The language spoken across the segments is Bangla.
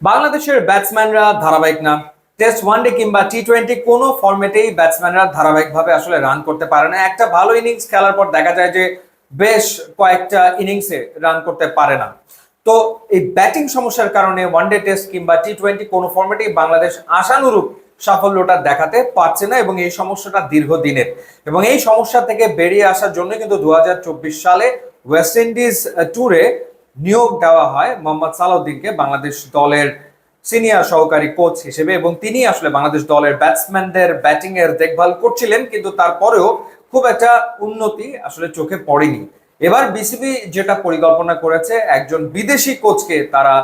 বাংলাদেশের ব্যাটসম্যানরা ধারাবাহিক না। টেস্ট ওয়ানডে কিংবা টি টোয়েন্টি কোনো ফরম্যাটেই ব্যাটসম্যানরা ধারাবাহিকভাবে আসলে রান করতে পারে না। একটা ভালো ইনিংস খেলার পর দেখা যায় যে বেশ কয়েকটা ইনিংসে রান করতে পারে না। তো এই ব্যাটিং সমস্যার কারণে ওয়ানডে টেস্ট কিংবা টি টোয়েন্টি কোনো ফরম্যাটেই বাংলাদেশ আশানুরূপ সাফল্যটা দেখাতে পারছে না এবং এই সমস্যাটা দীর্ঘদিনের। এবং এই সমস্যা থেকে বেরিয়ে আসার জন্য কিন্তু দু হাজার চব্বিশ সালে ওয়েস্ট ইন্ডিজ ট্যুরে নিয়োগ দেওয়া হয় মোহাম্মদ সালাউদ্দিনকে বাংলাদেশ দলের সিনিয়র সহকারী কোচ হিসেবে এবং তিনি আসলে বাংলাদেশ দলের ব্যাটসম্যানদের ব্যাটিং এর দেখভাল করছিলেন, কিন্তু তারপরেও খুব একটা উন্নতি আসলে চোখে পড়েনি। এবার বিসিবি যেটা পরিকল্পনা করেছে, একজন বিদেশি কোচকে তারা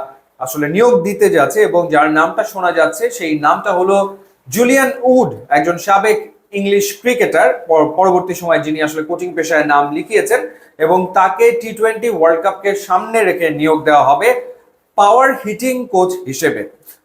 আসলে নিয়োগ দিতে যাচ্ছে এবং যার নামটা শোনা যাচ্ছে, সেই নামটা হলো জুলিয়ান উড, একজন সাবেক ইংলিশ ক্রিকেটার পরবর্তী সময় যিনি আসলে কোচিং পেশায় নাম লিখিয়েছেন এবং তাকে টি টোয়েন্টি ওয়ার্ল্ড কাপকে সামনে রেখে নিয়োগ দেওয়া হবে পাওয়ার হিটিং কোচ হিসেবে।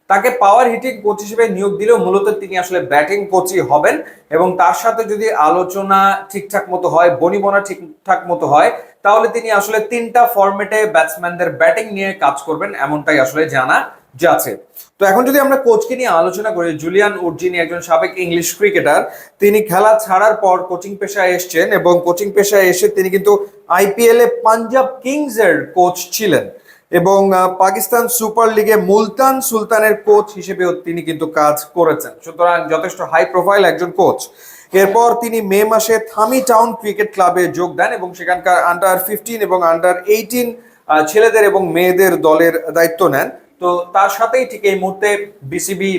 তাকে পাওয়ার হিটিং কোচ হিসেবে নিয়োগ দিলেও মূলত তিনি আসলে ব্যাটিং কোচই হবেন এবং তার সাথে যদি আলোচনা ঠিকঠাক মতো হয়, বনিবনা ঠিকঠাক মতো হয়, তাহলে তিনি আসলে তিনটা ফরম্যাটে ব্যাটসম্যানদের ব্যাটিং নিয়ে কাজ করবেন, এমনটাই আসলে জানা যাচ্ছে। তো এখন যদি আমরা কোচকে নিয়ে আলোচনা করি, জুলিয়ান উড যিনি একজন সাবেক ইংলিশ ক্রিকেটার, তিনি খেলা ছাড়ার পর কোচিং পেশায় এসছেন এবং কোচিং পেশায় এসে তিনি কিন্তু আইপিএল এ পাঞ্জাব কিংস এর কোচ ছিলেন এবং পাকিস্তান সুপার লিগে মুলতান সুলতানের কোচ হিসেবেও তিনি কিন্তু কাজ করেছেন। সুতরাং যথেষ্ট হাই প্রোফাইল একজন কোচ। এরপর তিনি মে মাসে থামি টাউন ক্রিকেট ক্লাবে যোগ দেন এবং সেখানকার আন্ডার ফিফটিন এবং আন্ডার এইটিন ছেলেদের এবং মেয়েদের দলের দায়িত্ব নেন। তো তার সাথেই ঠিক এই মুহূর্তে বিসিবি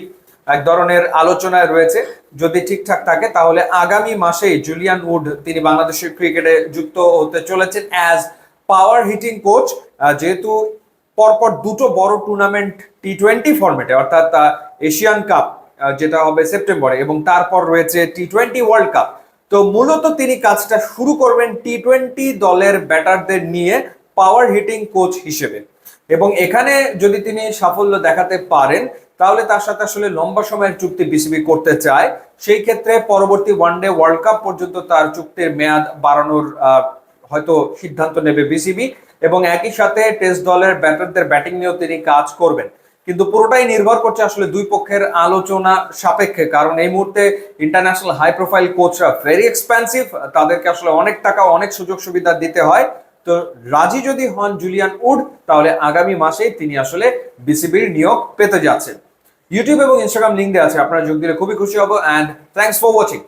এক ধরনের আলোচনায় রয়েছে। যদি ঠিকঠাক থাকে, তাহলে আগামী মাসেই জুলিয়ান উড তিনি বাংলাদেশের ক্রিকেটে যুক্ত হতে চলেছেন অ্যাজ পাওয়ার হিটিং কোচ যেহেতু পরপর দুটো বড় টুর্নামেন্ট টি টোয়েন্টি ফরম্যাটে অর্থাৎ এশিয়ান কাপ যেটা হবে সেপ্টেম্বরে এবং তারপর রয়েছে টি টোয়েন্টি ওয়ার্ল্ড কাপ তো মূলত তিনি কাজটা শুরু করবেন টি টোয়েন্টি দলের ব্যাটারদের নিয়ে পাওয়ার হিটিং কোচ হিসেবে। এবং এখানে যদি তিনি সাফল্য দেখাতে পারেন, তাহলে তার সাথে আসলে লম্বা সময়ের চুক্তি বিসিবি করতে চায়। সেই ক্ষেত্রে পরবর্তী ওয়ানডে ওয়ার্ল্ড কাপ পর্যন্ত তার চুক্তির মেয়াদ বাড়ানোর হয়তো সিদ্ধান্ত নেবে বিসিবি এবং একই সাথে টেস্ট দলের ব্যাটারদের ব্যাটিং নিয়েও তিনি কাজ করবেন। কিন্তু পুরোটাই নির্ভর করছে আসলে দুই পক্ষের আলোচনা সাপেক্ষে, কারণ এই মুহূর্তে ইন্টারন্যাশনাল হাই প্রোফাইল কোচরা ভেরি এক্সপেন্সিভ তাদেরকে আসলে অনেক টাকা, অনেক সুযোগ সুবিধা দিতে হয়। তো রাজি যদি হন জুলিয়ান উড, তাহলে আগামী মাসেই তিনি আসলে বিসিবির নিয়োগ পেতে যাচ্ছেন। ইউটিউব এবং ইনস্টাগ্রাম লিঙ্ক দেওয়া আছে, আপনারা যোগ দিলে খুবই খুশি হব অ্যান্ড থ্যাংকস ফর ওয়াচিং